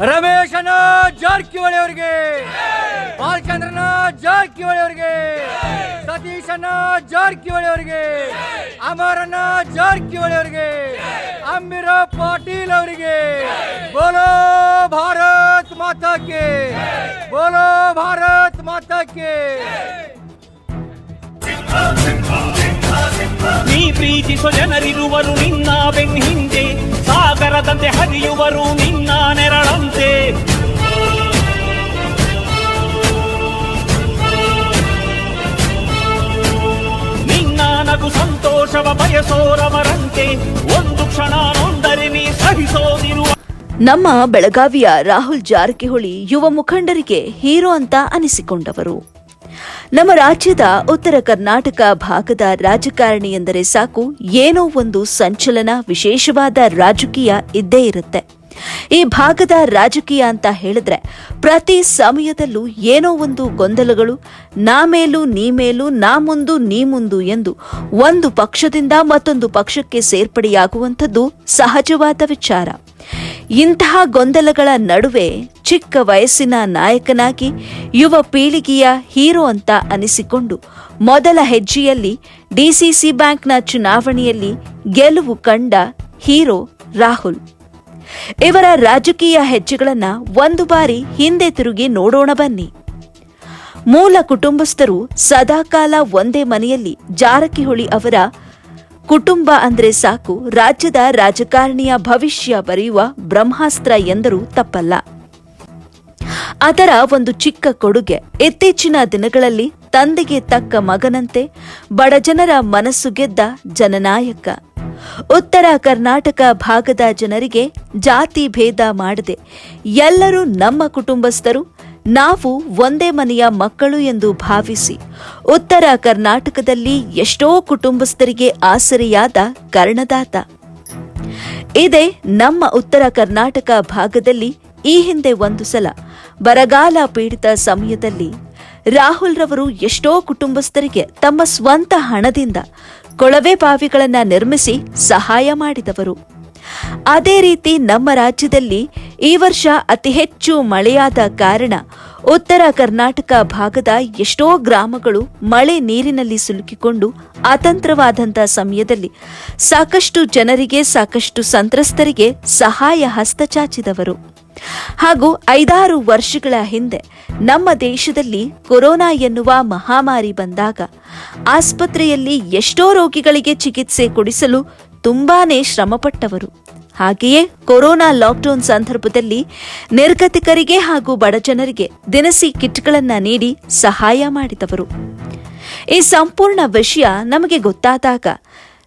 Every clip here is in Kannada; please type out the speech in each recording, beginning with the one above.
ರಮೇಶನ ಜಾರಕಿಹೊಳಿ ಅವರಿಗೆ ಬಾಲಚಂದ್ರನ ಜಾರಕಿಹೊಳಿ ಅವರಿಗೆ ಸತೀಶನ ಜಾರಕಿಹೊಳಿ ಅವರಿಗೆ ಅಮರನ ಜಾರಕಿಹೊಳಿ ಅವರಿಗೆ ಅಂಬಿರ ಪಾಟೀಲ್ ಅವರಿಗೆ, ಬೋಲೋ ಭಾರತ್ ಮಾತಾಕ್ಕೆ, ಬೋಲೋ ಭಾರತ್ ಮಾತಾಕ್ಕೆ. ನೀ ಪ್ರೀತಿಸೋ ಜನರಿರುವರು ನಿನ್ನ ಬೆನ್ ಹಿಂದೆ ಸಾಗರದಂತೆ ಹರಿಯುವರು ನಿನ್ನ ನೆರಳಂತೆ. ನಿನ್ನ ನಗು ಸಂತೋಷವ ಬಯಸೋರವರಂತೆ. ಒಂದು ಕ್ಷಣ ನೊಂದರೆ ನೀ ಸಹಿಸೋದಿರುವ ನಮ್ಮ ಬೆಳಗಾವಿಯ ರಾಹುಲ್ ಜಾರಕಿಹೊಳಿ ಯುವ ಮುಖಂಡರಿಗೆ ಹೀರೋ ಅಂತ ಅನಿಸಿಕೊಂಡವರು. ನಮ್ಮ ರಾಜ್ಯದ ಉತ್ತರ ಕರ್ನಾಟಕ ಭಾಗದ ರಾಜಕಾರಣಿ ಎಂದರೆ ಸಾಕು, ಏನೋ ಒಂದು ಸಂಚಲನ ವಿಶೇಷವಾದ ರಾಜಕೀಯ ಇದ್ದೇ ಇರುತ್ತೆ. ಈ ಭಾಗದ ರಾಜಕೀಯ ಅಂತ ಹೇಳಿದ್ರೆ ಪ್ರತಿ ಸಮಯದಲ್ಲೂ ಏನೋ ಒಂದು ಗೊಂದಲಗಳು, ನಾ ಮೇಲೂ ನೀ ಮೇಲೂ, ನಾ ಮುಂದು ನೀ ಮುಂದು ಎಂದು ಒಂದು ಪಕ್ಷದಿಂದ ಮತ್ತೊಂದು ಪಕ್ಷಕ್ಕೆ ಸೇರ್ಪಡೆಯಾಗುವಂಥದ್ದು ಸಹಜವಾದ ವಿಚಾರ. ಇಂತಹ ಗೊಂದಲಗಳ ನಡುವೆ ಚಿಕ್ಕ ವಯಸ್ಸಿನ ನಾಯಕನಾಗಿ ಯುವ ಪೀಳಿಗೆಯ ಹೀರೋ ಅಂತ ಅನಿಸಿಕೊಂಡು ಮೊದಲ ಹೆಜ್ಜೆಯಲ್ಲಿ ಡಿಸಿಸಿ ಬ್ಯಾಂಕ್ನ ಚುನಾವಣೆಯಲ್ಲಿ ಗೆಲುವು ಕಂಡ ಹೀರೋ ರಾಹುಲ್. ಇವರ ರಾಜಕೀಯ ಹೆಜ್ಜೆಗಳನ್ನ ಒಂದು ಬಾರಿ ಹಿಂದೆ ತಿರುಗಿ ನೋಡೋಣ ಬನ್ನಿ. ಮೂಲ ಕುಟುಂಬಸ್ಥರು ಸದಾಕಾಲ ಒಂದೇ ಮನೆಯಲ್ಲಿ ಜಾರಕಿಹೊಳಿ ಅವರ ಕುಟುಂಬ ಅಂದ್ರೆ ಸಾಕು, ರಾಜ್ಯದ ರಾಜಕಾರಣಿಯ ಭವಿಷ್ಯ ಬರೆಯುವ ಬ್ರಹ್ಮಾಸ್ತ್ರ ಎಂದರೂ ತಪ್ಪಲ್ಲ. ಅದರ ಒಂದು ಚಿಕ್ಕ ಕೊಡುಗೆ, ಇತ್ತೀಚಿನ ದಿನಗಳಲ್ಲಿ ತಂದೆಗೆ ತಕ್ಕ ಮಗನಂತೆ ಬಡಜನರ ಮನಸ್ಸು ಗೆದ್ದ ಜನನಾಯಕ. ಉತ್ತರ ಕರ್ನಾಟಕ ಭಾಗದ ಜನರಿಗೆ ಜಾತಿ ಭೇದ ಮಾಡದೆ ಎಲ್ಲರೂ ನಮ್ಮ ಕುಟುಂಬಸ್ಥರು ನಾವು ಒಂದೇ ಮನೆಯ ಮಕ್ಕಳು ಎಂದು ಭಾವಿಸಿ ಉತ್ತರ ಕರ್ನಾಟಕದಲ್ಲಿ ಎಷ್ಟೋ ಕುಟುಂಬಸ್ಥರಿಗೆ ಆಸರೆಯಾದ ಕರ್ಣದಾತ. ಇದೇ ನಮ್ಮ ಉತ್ತರ ಕರ್ನಾಟಕ ಭಾಗದಲ್ಲಿ ಈ ಹಿಂದೆ ಒಂದು ಸಲ ಬರಗಾಲ ಪೀಡಿತ ಸಮಯದಲ್ಲಿ ರಾಹುಲ್ ರವರು ಎಷ್ಟೋ ಕುಟುಂಬಸ್ಥರಿಗೆ ತಮ್ಮ ಸ್ವಂತ ಹಣದಿಂದ ಕೊಳವೆ ಬಾವಿಗಳನ್ನು ನಿರ್ಮಿಸಿ ಸಹಾಯ ಮಾಡಿದವರು. ಅದೇ ರೀತಿ ನಮ್ಮ ರಾಜ್ಯದಲ್ಲಿ ಈ ವರ್ಷ ಅತಿ ಹೆಚ್ಚು ಮಳೆಯಾದ ಕಾರಣ ಉತ್ತರ ಕರ್ನಾಟಕ ಭಾಗದ ಎಷ್ಟೋ ಗ್ರಾಮಗಳು ಮಳೆ ನೀರಿನಲ್ಲಿ ಸಿಲುಕಿಕೊಂಡು ಅತಂತ್ರವಾದಂಥ ಸಮಯದಲ್ಲಿ ಸಾಕಷ್ಟು ಜನರಿಗೆ, ಸಾಕಷ್ಟು ಸಂತ್ರಸ್ತರಿಗೆ ಸಹಾಯ ಹಸ್ತ ಚಾಚಿದವರು. ಹಾಗೂ ಐದಾರು ವರ್ಷಗಳ ಹಿಂದೆ ನಮ್ಮ ದೇಶದಲ್ಲಿ ಕೊರೋನಾ ಎನ್ನುವ ಮಹಾಮಾರಿ ಬಂದಾಗ ಆಸ್ಪತ್ರೆಯಲ್ಲಿ ಎಷ್ಟೋ ರೋಗಿಗಳಿಗೆ ಚಿಕಿತ್ಸೆ ಕೊಡಿಸಲು ತುಂಬಾನೇ ಶ್ರಮಪಟ್ಟವರು. ಹಾಗೆಯೇ ಕೊರೋನಾ ಲಾಕ್ಡೌನ್ ಸಂದರ್ಭದಲ್ಲಿ ನಿರ್ಗತಿಕರಿಗೆ ಹಾಗೂ ಬಡಜನರಿಗೆ ದಿನಸಿ ಕಿಟ್ಗಳನ್ನ ನೀಡಿ ಸಹಾಯ ಮಾಡಿದವರು. ಈ ಸಂಪೂರ್ಣ ವಿಷಯ ನಮಗೆ ಗೊತ್ತಾದಾಗ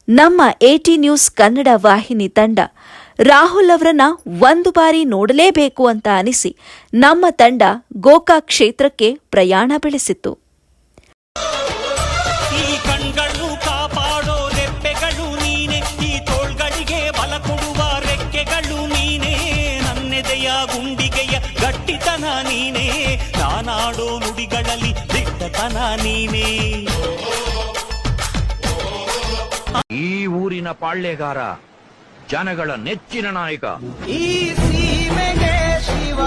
ನಮ್ಮ ಎಟಿ ನ್ಯೂಸ್ ಕನ್ನಡ ವಾಹಿನಿ ತಂಡ ರಾಹುಲ್ ಅವರನ್ನ ಒಂದು ಬಾರಿ ನೋಡಲೇಬೇಕು ಅಂತ ಅನಿಸಿ ನಮ್ಮ ತಂಡ ಗೋಕಾಕ್ ಕ್ಷೇತ್ರಕ್ಕೆ ಪ್ರಯಾಣ ಬೆಳೆಸಿತ್ತು. ನೀನೆ ನಾನಾಡೋ ನುಡಿಗಳಲ್ಲಿ ದಿಟ್ಟತನ ನೀನೇ. ಈ ಊರಿನ ಪಾಳ್ಯಗಾರ ಜನಗಳ ನೆಚ್ಚಿನ ನಾಯಕ. ಈ ಸೀಮೆಗೆ ಶಿವ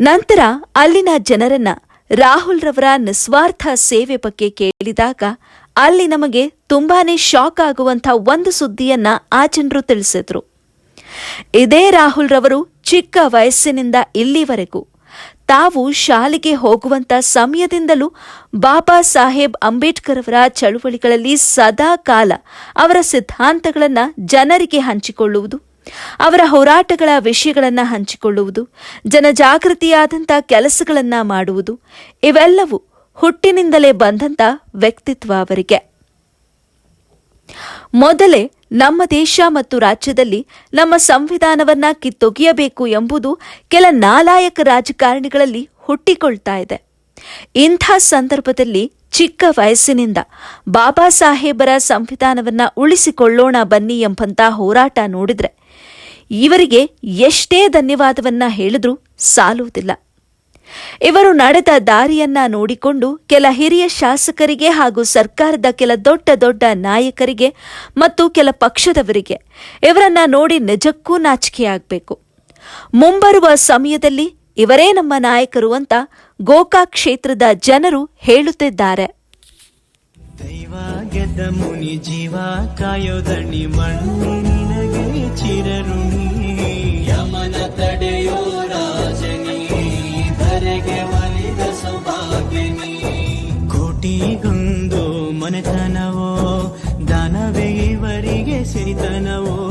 ನಂತರ ಅಲ್ಲಿನ ಜನರನ್ನ ರಾಹುಲ್ ರವರ ನಿಸ್ವಾರ್ಥ ಸೇವೆ ಬಗ್ಗೆ ಕೇಳಿದಾಗ ಅಲ್ಲಿ ನಮಗೆ ತುಂಬಾನೇ ಶಾಕ್ ಆಗುವಂಥ ಒಂದು ಸುದ್ದಿಯನ್ನ ಆ ಜನರು ತಿಳಿಸಿದ್ರು. ಇದೇ ರಾಹುಲ್ ರವರು ಚಿಕ್ಕ ವಯಸ್ಸಿನಿಂದ ಇಲ್ಲಿವರೆಗೂ ತಾವು ಶಾಲೆಗೆ ಹೋಗುವಂತ ಸಮಯದಿಂದಲೂ ಬಾಬಾ ಸಾಹೇಬ್ ಅಂಬೇಡ್ಕರ್ ಅವರ ಚಳುವಳಿಗಳಲ್ಲಿ ಸದಾ ಕಾಲ ಅವರ ಸಿದ್ಧಾಂತಗಳನ್ನ ಜನರಿಗೆ ಹಂಚಿಕೊಳ್ಳುವುದು, ಅವರ ಹೋರಾಟಗಳ ವಿಷಯಗಳನ್ನ ಹಂಚಿಕೊಳ್ಳುವುದು, ಜನಜಾಗೃತಿಯಾದಂಥ ಕೆಲಸಗಳನ್ನ ಮಾಡುವುದು, ಇವೆಲ್ಲವೂ ಹುಟ್ಟಿನಿಂದಲೇ ಬಂದಂತ ವ್ಯಕ್ತಿತ್ವ ಅವರಿಗೆ. ಮೊದಲೇ ನಮ್ಮ ದೇಶ ಮತ್ತು ರಾಜ್ಯದಲ್ಲಿ ನಮ್ಮ ಸಂವಿಧಾನವನ್ನ ಕಿತ್ತೊಗೆಯಬೇಕು ಎಂಬುದು ಕೆಲ ನಾಲಾಯಕ ರಾಜಕಾರಣಿಗಳಲ್ಲಿ ಹುಟ್ಟಿಕೊಳ್ತಾ ಇದೆ. ಇಂಥ ಸಂದರ್ಭದಲ್ಲಿ ಚಿಕ್ಕ ವಯಸ್ಸಿನಿಂದ ಬಾಬಾ ಸಾಹೇಬರ ಸಂವಿಧಾನವನ್ನ ಉಳಿಸಿಕೊಳ್ಳೋಣ ಬನ್ನಿ ಎಂಬಂತ ಹೋರಾಟ ನೋಡಿದ್ರೆ, ಇವರಿಗೆ ಎಷ್ಟೇ ಧನ್ಯವಾದವನ್ನ ಹೇಳಿದ್ರೂ ಸಾಲುವುದಿಲ್ಲ. ಇವರು ನಡೆದ ದಾರಿಯನ್ನ ನೋಡಿಕೊಂಡು ಕೆಲ ಹಿರಿಯ ಶಾಸಕರಿಗೆ ಹಾಗೂ ಸರ್ಕಾರದ ಕೆಲ ದೊಡ್ಡ ದೊಡ್ಡ ನಾಯಕರಿಗೆ ಮತ್ತು ಕೆಲ ಪಕ್ಷದವರಿಗೆ ಇವರನ್ನ ನೋಡಿ ನಿಜಕ್ಕೂ ನಾಚಿಕೆಯಾಗಬೇಕು. ಮುಂಬರುವ ಸಮಯದಲ್ಲಿ ಇವರೇ ನಮ್ಮ ನಾಯಕರು ಅಂತ ಗೋಕಾ ಕ್ಷೇತ್ರದ ಜನರು ಹೇಳುತ್ತಿದ್ದಾರೆ. ಮುನಿ ಜೀವ ಕಾಯೋದಣಿ ಮಣ್ಣು ನಿನಗೆ ಜ್ಞಾನವೋ